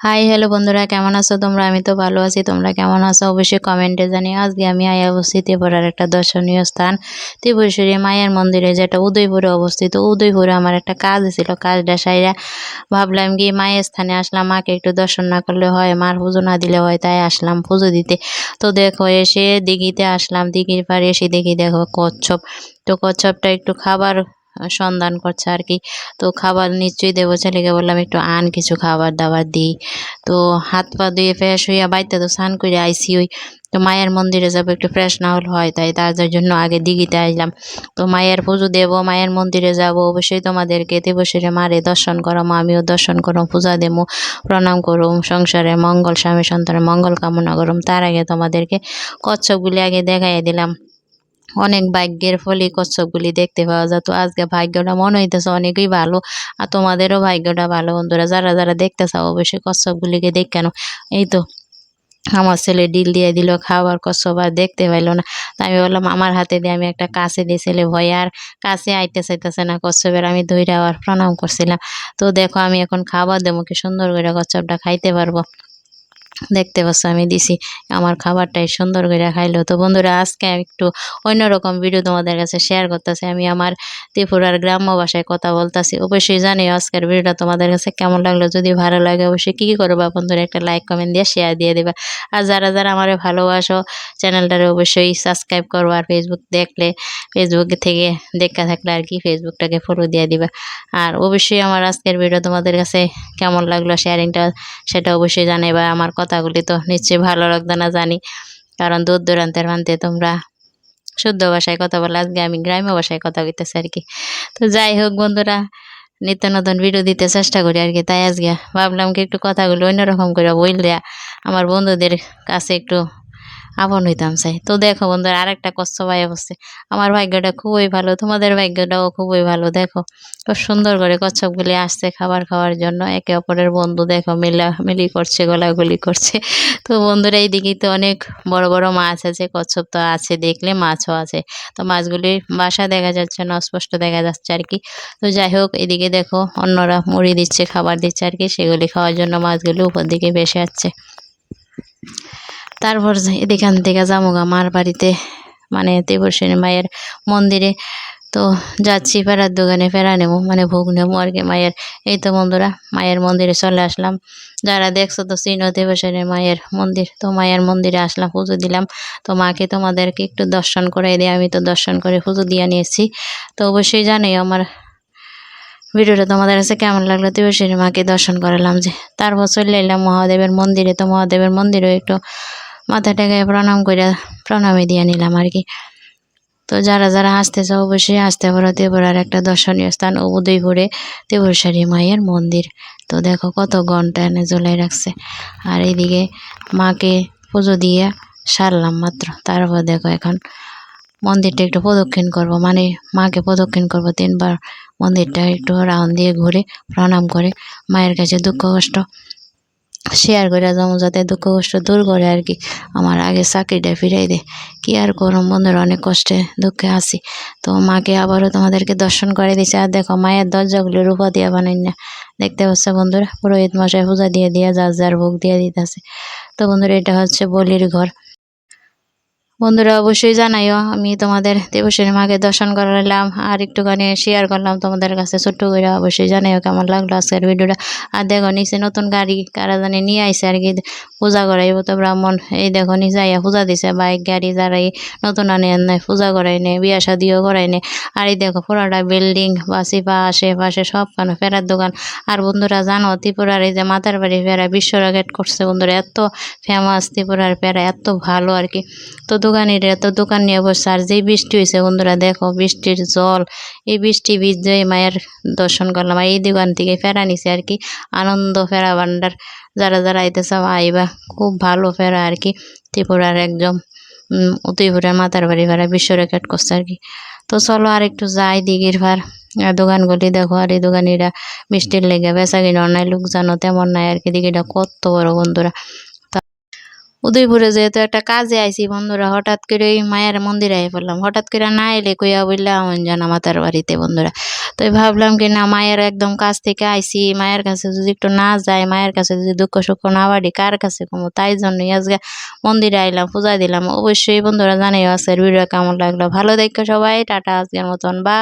Hi hello বন্ধুরা, কেমন আছো তোমরা? আমি তো ভালো আছি, তোমরা কেমন আছো? অবশ্যই কমেন্টে জানিয়ে আজকে আমি আয়া বসছি ত্রিপুরার একটা দর্শনীয় স্থান। ত্রিপুরেশ্বরী মায়ের মন্দিরে যেটা উদয়পুরে অবস্থিত। উদয়পুরে আমার একটা কাজ ছিল, কাজটা সাইরা ভাবলাম কি, মায়ের স্থানে আসলাম, মাকে একটু দর্শন না করলে হয়, মার পুজো না দিলে হয়, তাই আসলাম পুজো দিতে। তো দেখো, এসে দিঘিতে আসলাম, দিঘির পাড়ে এসে দেখি দেখো কচ্ছপ। তো কচ্ছপটা একটু খাবার সন্ধান করছে আর কি তো খাবার নিশ্চয়ই দেবো ছেলেকে, বললাম একটু আন কিছু খাবার দাবার দিই তো হাত পা ধুয়ে ফ্রেশ হইয়া বাড়িতে তো স্নান করে আইসি ওই তো মায়ের মন্দিরে যাব, একটু ফ্রেশ না হলে হয়, তাই তার জন্য আগে দিঘিতে আসলাম তো মায়ের পুজো দেবো, মায়ের মন্দিরে যাব, অবশ্যই তোমাদেরকে দেবশ্রী মারে দর্শন মা আমিও দর্শন করো পূজা দেবো, প্রণাম করুম, সংসারে মঙ্গল স্বামী সন্তানের মঙ্গল কামনা করুম। তার আগে তোমাদেরকে কচ্ছপগুলি আগে দেখাই দিলাম। অনেক ভাগ্যের ফলে কচ্ছপগুলি দেখতে পাওয়া যেত আজকে ভাগ্যটা মনে হইতেছে অনেকই ভালো আর তোমাদেরও ভাগ্যটা ভালো। বন্ধুরা, যারা যারা দেখতে চাও অবশ্যই কচ্ছপগুলিকে দেখ কেন এই তো আমার ছেলে ডিল দিয়ে দিল খাবার কচ্ছপ আর দেখতে পাইলো না। তা আমি বললাম, আমার হাতে দিয়ে আমি একটা কাছে দিয়ে ছেলে ভয় আর কাছে আইতে চাইতেছে না কচ্ছপের। আমি ধৈর্য আবার প্রণাম করছিলাম। তো দেখো, আমি এখন খাবার দেবো, কি সুন্দর করে কচ্ছপটা খাইতে পারব। দেখতে পাচ্ছ, আমি দিছি। আমার খাবারটাই সুন্দর করে খাইলো। তো বন্ধুরা, আজকে আমি একটু অন্যরকম ভিডিও তোমাদের কাছে শেয়ার করতেছি। আমি আমার ত্রিপুরার গ্রাম্য ভাষায় কথা বলতেছি। অবশ্যই জানি আজকের ভিডিওটা তোমাদের কাছে কেমন লাগল। যদি ভালো লাগে, অবশ্যই কী কী করবা বন্ধুরা, একটা লাইক কমেন্ট দিয়ে শেয়ার দিয়ে দেবা। আর যারা যারা আমার ভালোবাসো, চ্যানেলটারে অবশ্যই সাবস্ক্রাইব করব আর ফেসবুক দেখলে ফেসবুক থেকে দেখা থাকলে আর কি ফেসবুকটাকে ফলো দিয়ে দিবা। আর অবশ্যই আমার আজকের ভিডিও তোমাদের কাছে কেমন লাগল শেয়ারিংটা সেটা অবশ্যই জানাইবা। আমার কথাগুলি তো নিশ্চয়ই ভালো লাগতো না জানি। কারণ দূর দূরান্তের মানতে তোমরা শুদ্ধ ভাষায় কথা বলে, আজকে আমি গ্রাম্য ভাষায় কথা বলতেছি আর কি। তো যাই হোক বন্ধুরা, নিত্য নতুন ভিডিও দিতে চেষ্টা করি আর কি। তাই আজকে ভাবলাম কি একটু কথাগুলো অন্যরকম করে বললে আমার বন্ধুদের কাছে একটু আপন হইতাম চাই। তো দেখো বন্ধুরা, আরেকটা কষ্ট ভাই অবশ্যই আমার ভাগ্যটা খুবই ভালো, তোমাদের ভাগ্যটাও খুবই ভালো, দেখো। খুব সুন্দর করে কচ্ছপগুলি আসছে খাবার খাওয়ার জন্য। একে অপরের বন্ধু, দেখো, মিলা, মিলি করছে, গলাগুলি করছে। তো বন্ধুরা এইদিকে তো অনেক বড় বড় মাছ আছে, কচ্ছপ তো আছে, দেখলে মাছও আছে। তো মাছগুলির বাসা দেখা যাচ্ছে না, অস্পষ্ট দেখা যাচ্ছে আর কি। তো যাই হোক, এদিকে দেখো, অন্যরা মুড়ি দিচ্ছে, খাবার দিচ্ছে আর কি। সেগুলি খাওয়ার জন্য মাছগুলি উপর দিকে ভেসে যাচ্ছে তারপর এদিকান থেকে যামুগা মার বাড়িতে মানে দেবর্ষিনী মায়ের মন্দিরে। তো যাচ্ছি ফেরার দোকানে, ফেরা নেব মানে ভোগ নেব আর কি মায়ের। এই তো বন্ধুরা, মায়ের মন্দিরে চলে আসলাম। যারা দেখছ তো চিনো দেবর্ষিনী মায়ের মন্দির। তো মায়ের মন্দিরে আসলাম, পুজো দিলাম। তো মাকে তোমাদেরকে একটু দর্শন করে দিয়ে আমি তো দর্শন করে পুজো দিয়ে নিয়েছি। তো অবশ্যই জানি আমার ভিডিওটা তোমাদের কাছে কেমন লাগল? দেবশ্রী মাকে দর্শন করালাম যে, তারপর চলে এলাম মহাদেবের মন্দিরে। তো মহাদেবের মন্দিরেও একটু মাথাটাকে প্রণাম করে প্রণামে দিয়ে নিলাম আর কি। তো যারা যারা আসতে চাও অবশ্যই আসতে পারো। ত্রিপুরার একটা দর্শনীয় স্থান উদয়পুরে ত্রিপুরেশ্বরী মায়ের মন্দির। তো দেখো কত ঘণ্টা এনে জ্বলাই রাখছে। আর এইদিকে মাকে পুজো দিয়ে সারলাম মাত্র। তারপর দেখো এখন মন্দিরটা একটু প্রদক্ষিণ করব। মানে মাকে প্রদক্ষিণ করব তিনবার। মন্দিরটা একটু রাউন্ড দিয়ে ঘুরে প্রণাম করে। মায়ের কাছে দুঃখ কষ্ট। শেয়ার করে যাব যাতে দুঃখ কষ্ট দূর করে আর কি। আমার আগে চাকরিটা ফিরাই দেয় কি আর করম বন্ধুরা, অনেক কষ্টে দুঃখে আসি তো মাকে আবারও তোমাদেরকে দর্শন করে দিছে। আর দেখো, মায়ের দরজাগুলো রূপা দিয়ে বানাই না। দেখতে পাচ্ছে বন্ধুরা, পুরোহিত মশাই পূজা দিয়ে দিয়ে যার যার ভোগ দিয়ে দিতেছে। তো বন্ধুরা, এটা হচ্ছে বলির ঘর। বন্ধুরা, অবশ্যই জানাইও, আমি তোমাদের দেবশ্রী মাকে দর্শন করালাম আর একটুখানি শেয়ার করলাম তোমাদের কাছে। ছোট্ট করে অবশ্যই জানাইও কেমন লাগল আজকের ভিডিওটা। আর দেখো, নিচে নতুন গাড়ি কারা জানি নিয়ে আইসে আর কি, পূজা করাইব তো ব্রাহ্মণ। এই দেখো, নিচে আইয়া পূজা দিছে, বাইক, গাড়ি যারাই নতুন আনে নেয় পূজা করাই নেয় বিয়া শাদিও করাই নেয় আর এই দেখো, পুরাটা বিল্ডিং বা সিপা আশেপাশে সব কেন ফেরার দোকান। আর বন্ধুরা, জানো, ত্রিপুরার এই যে মাতার বাড়ি ফেরা বিশ্ব রকেট করছে বন্ধুরা, এত ফেমাস ত্রিপুরার ফেরা, এত ভালো আর কি। তো দোকানির এত দোকান নিয়ে বসছে আর যেই বৃষ্টি হয়েছে বন্ধুরা, দেখো বৃষ্টির জল, এই বৃষ্টি ভিজে মায়ের দর্শন করলাম, আর এই দোকান থেকে ফেরা নিছে আর কি, আনন্দ ফেরা ভান্ডার, যারা যারা আইতেছে আইবা, খুব ভালো ফেরা আর কি, ত্রিপুরার একদম ত্রিপুরার মাতার বাড়ি ভাড়া বিশ্ব রেকর্ড করছে আর কি। তো চলো আর একটু যাই দিঘির ভার দোকানগুলি দেখো, আর এই দোকানিরা বৃষ্টির লেগে বেচা কিনা নাই লোক জানো তেমন নাই আর কি, দিঘিটা কত বড় বন্ধুরা। উদয়পুরে যেহেতু একটা কাজে আইছি বন্ধুরা, হঠাৎ করে ওই মায়ের মন্দিরে আই পড়লাম। হঠাৎ করে না এলে কইয়া বললে আমার জানা মাতার বাড়িতে বন্ধুরা। তো ভাবলাম কি, না, মায়ের একদম কাছ থেকে আইসি মায়ের কাছে যদি একটু না যায়, মায়ের কাছে যদি দুঃখ সুখ না বাড়ি, কার কাছে কমো? তাই জন্যই আজকে মন্দিরে আইলাম, পূজা দিলাম। অবশ্যই বন্ধুরা জানিও আজকের ভিডিও কেমন লাগল? ভালো দেখো সবাই, টাটা, আজকের মতন বা